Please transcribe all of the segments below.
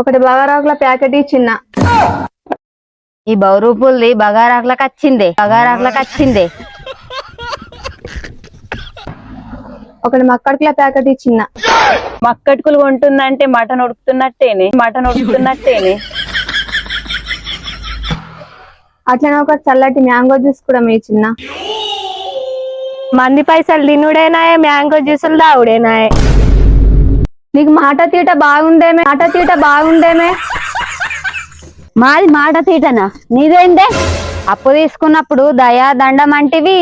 ఒకటి బగారాకుల ప్యాకెట్ చిన్న ఈ బౌరూపుల్ది బగారాకులకు వచ్చిందే. బగారాకులకు వచ్చిందే. ఒకటి మక్కడికిల ప్యాకెట్ చిన్న మక్కటికులు కొంటుందంటే మటన్ ఉడుకుతున్నట్టేనే మటన్ ఉడుకుతున్నట్టేనే. అట్లనే ఒక చల్లటి మ్యాంగో జ్యూస్ కూడా మీ చిన్న. మంది పైసలు తినుడేనాయే మ్యాంగో జ్యూసులు తాగుడేనాయే నీకు మాట తీట బాగుందేమే మాట తీట బాగుందేమే మాది మాట తీటనా? నీదేందే? అప్పు తీసుకున్నప్పుడు దయా దండం అంటివి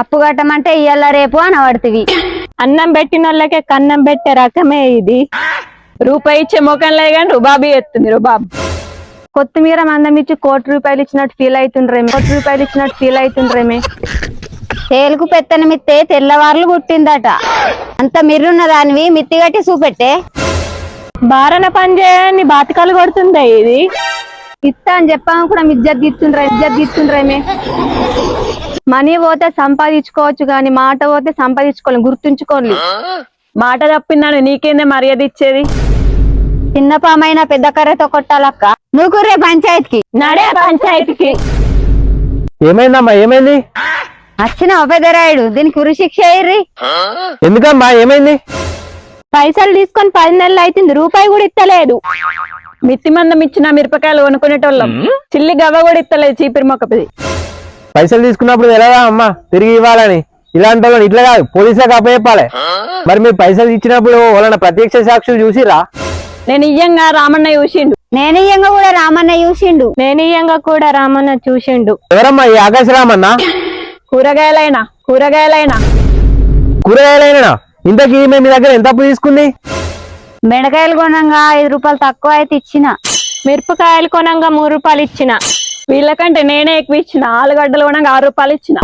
అప్పు కట్టమంటే ఇయ్యాల రేపు అనబడుతుంది అన్నం పెట్టిన వాళ్ళకే కన్నం పెట్టే రకమే ఇది. రూపాయి ఇచ్చే ముఖంలో కానీ రుబాబీ ఎత్తుంది రుబాబ్. కొత్తిమీర మందం ఇచ్చి కోటి రూపాయలు ఇచ్చినట్టు ఫీల్ అవుతుండ్రేమే. కోటి రూపాయలు ఇచ్చినట్టు ఫీల్ అవుతుండ్రేమే. తేలుకు పెత్తనమిత్తే తెల్లవార్లు పుట్టిందట. అంత మిర్రున్న దానివి మిత్తి గట్టి చూపెట్టే. బారన పని చేయని బాతకాలు కొడుతుందా ఇది. ఇస్తా అని చెప్పాక కూడా ఇజ్జత్ తీస్తుండ్రే ఇజ్జత్ తీస్తుండ్రేమే మనీ పోతే సంపాదించుకోవచ్చు కానీ మాట పోతే సంపాదించుకోవాలి గుర్తుంచుకోండి. మాట తప్పిందని నీకేందే మర్యాద ఇచ్చేది? చిన్న పామైన పెద్ద కర్రతో కొట్టాలక్క. నువ్వు రే పంచాయతీకి. నడే పంచాయతీకి. ఏమైందమ్మా ఏమైంది? వచ్చిన పెద్దరాయుడు దీనికి ఉరి శిక్ష అయ్యి ఎందుకమ్మా ఏమైంది? పైసలు తీసుకొని పది నెలలు అవుతుంది రూపాయి కూడా ఇస్తలేదు మిత్తి మందం ఇచ్చిన మిరపకాయలు కొనుక్కునేటోళ్ళం. చిల్లి గవ్వ కూడా ఇస్తలేదు చీపిరి మొక్కపిది పైసలు తీసుకున్నప్పుడు తెలదా అమ్మా తిరిగి ఇవ్వాలని. ఇలాంటి వాళ్ళని ఇట్లా కాదు పోలీసులకు అప్పచెప్పాలి. మరి మీరు పైసలు ఇచ్చినప్పుడు వాళ్ళని ప్రత్యక్ష సాక్షులు చూసిరా నేను ఇయ్యంగా రామన్న చూసిండు. నేను ఇయ్యంగా కూడా రామన్న చూసిండు. నేనీయంగా కూడా రామన్న చూసిండు. ఎవరమ్మా ఈ ఆకాశరామన్న? కూరగాయలైనా కూరగాయలైనా. కూరగాయలైనా ఇంతకీ ఈమె మీ దగ్గర ఎంత అప్పు తీసుకుంది? బెండకాయలు కొనంగా ఐదు రూపాయలు తక్కువ అయితే ఇచ్చిన. మిరపకాయలు కొనంగా మూడు రూపాయలు ఇచ్చిన. వీళ్ళకంటే నేనే ఎక్కువ ఇచ్చిన. ఆలుగడ్డలు కూడా ఆరు రూపాయలు ఇచ్చిన.